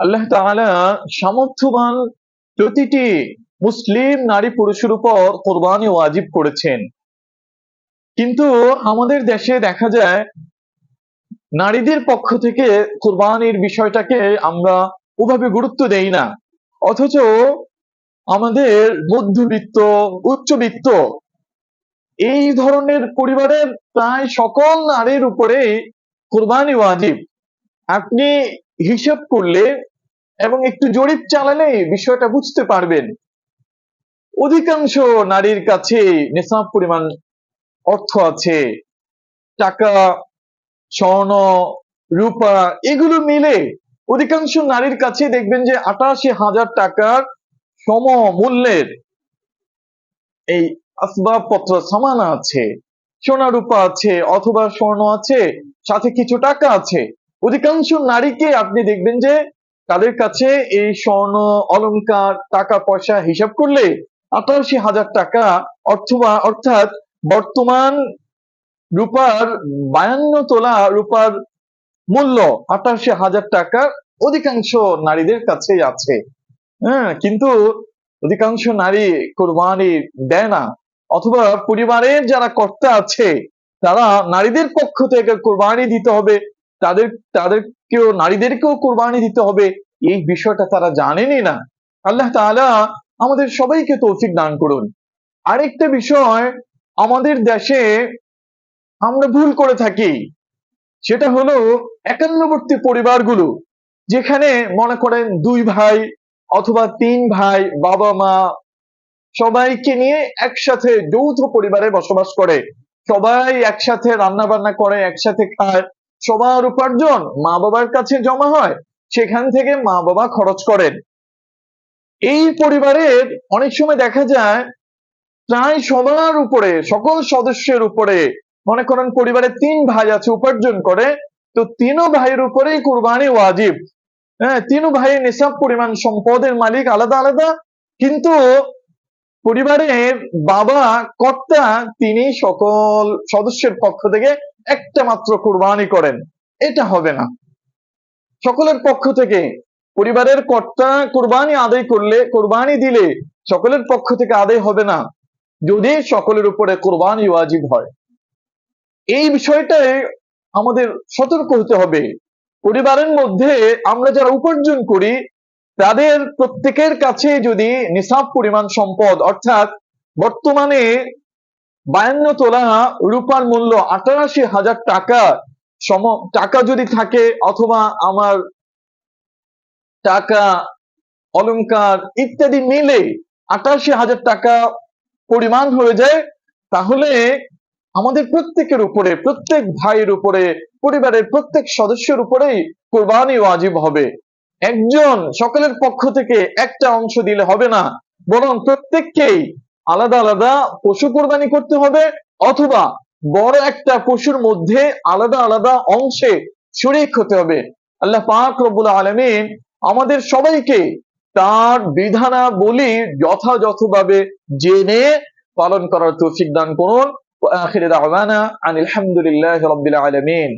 আল্লাহ সামর্থ্যবান প্রতিটি মুসলিম নারী পুরুষের উপর কোরবানি ওয়াজিব করেছেন। কিন্তু আমাদের দেশে দেখা যায়, নারীদের পক্ষ থেকে কোরবানির বিষয়টাকে আমরা ওভাবে গুরুত্ব দেই না। অথচ আমাদের মধ্যবিত্ত, উচ্চবিত্ত এই ধরনের পরিবারের প্রায় সকল নারীর উপরেই কোরবানি ওয়াজিব। আপনি হিসাব করলে এবং একটু জরিপ চালালে বিষয়টা বুঝতে পারবেন। অধিকাংশ নারীর কাছে নিসাব পরিমাণ অর্থ আছে। টাকা, স্বর্ণ, রূপা, এগুলো মিলে অধিকাংশ নারীর কাছে দেখবেন যে আটাশি হাজার টাকার সম মূল্যের এই আসবাবপত্র সামান আছে। সোনা, রূপা আছে অথবা স্বর্ণ আছে, সাথে কিছু টাকা আছে। অধিকাংশ নারীকে আপনি দেখবেন যে তাদের কাছে এই স্বর্ণ অলংকার টাকা পয়সা হিসাব করলে আটাশি হাজার টাকা অথবা, অর্থাৎ বর্তমান রূপার বায়ান্ন তোলা রূপার মূল্য আটাশি হাজার টাকা অধিকাংশ নারীদের কাছেই আছে। হ্যাঁ কিন্তু অধিকাংশ নারী কোরবানি দেয় না। অথবা পরিবারের যারা কর্তা আছে, তারা নারীদের পক্ষ থেকে কোরবানি দিতে হবে। তাদের, তাদেরকেও, নারীদেরকেও কোরবানি দিতে হবে। এই বিষয়টা তারা জানেনই না। আল্লাহ তাআলা আমাদের সবাইকে তৌফিক দান করুন। আরেকটা বিষয়, আমাদের দেশে আমরা ভুল করে থাকি। সেটা হলো একান্নবর্তী পরিবারগুলো, যেখানে মনে করেন দুই ভাই অথবা তিন ভাই, বাবা, মা সবাইকে নিয়ে একসাথে যৌথ পরিবারে বসবাস করে। সবাই একসাথে রান্না বান্না করে, একসাথে খায়। সবার উপার্জন মা বাবার কাছে জমা হয়, সেখান থেকে মা বাবা খরচ করেন। এই পরিবারের অনেক সময় দেখা যায়, প্রায় সবার উপরে, সকল সদস্যের উপরে, মনে করেন পরিবারে তিন ভাই আছে উপার্জন করে, তো তিনও ভাইয়ের উপরেই কোরবানি ওয়াজিব। হ্যাঁ তিনও ভাইয়ের নিসাব পরিমাণ সম্পদের মালিক আলাদা আলাদা, কিন্তু পরিবারের বাবা, কর্তা তিনি সকল সদস্যের পক্ষ থেকে একটা মাত্র কোরবানি করেন। এটা হবে না। সকলের পক্ষ থেকে, পরিবারের কর্তা কোরবানি আদায় করলে, কোরবানি দিলে সকলের পক্ষ থেকে আদায় হবে না, যদি সকলের উপরে কোরবানি ওয়াজিব হয়। এই বিষয়টায় আমাদের সতর্ক হতে হবে। পরিবারের মধ্যে আমরা যারা উপার্জন করি তাদের প্রত্যেকের কাছে যদি নিসাব পরিমাণ সম্পদ, অর্থাৎ বর্তমানে বায়ান্ন তোলা রূপার মূল্য আটাশি হাজার টাকা, সম, টাকা যদি থাকে অথবা আমার টাকা, অলংকার ইত্যাদি মিলে আটাশি হাজার টাকা পরিমাণ হয়ে যায়, তাহলে আমাদের প্রত্যেকের উপরে, প্রত্যেক ভাইয়ের উপরে, পরিবারের প্রত্যেক সদস্যের উপরেই কোরবানি ওয়াজিব হবে। একজন সকলের পক্ষ থেকে একটা অংশ দিলে হবে না। বরং প্রত্যেককেই আলাদা আলাদা পশু কোরবানি করতে হবে অথবা বড় একটা পশুর মধ্যে আলাদা আলাদা অংশে শরিক হতে হবে। আল্লাহ পাক রব্বুল আলমিন আমাদের সবাইকে তার বিধানা বলি যথাযথভাবে জেনে পালন করার তৌফিক দান করুন। আনিল আলহামদুলিল্লাহ রব্বুল আলমিন।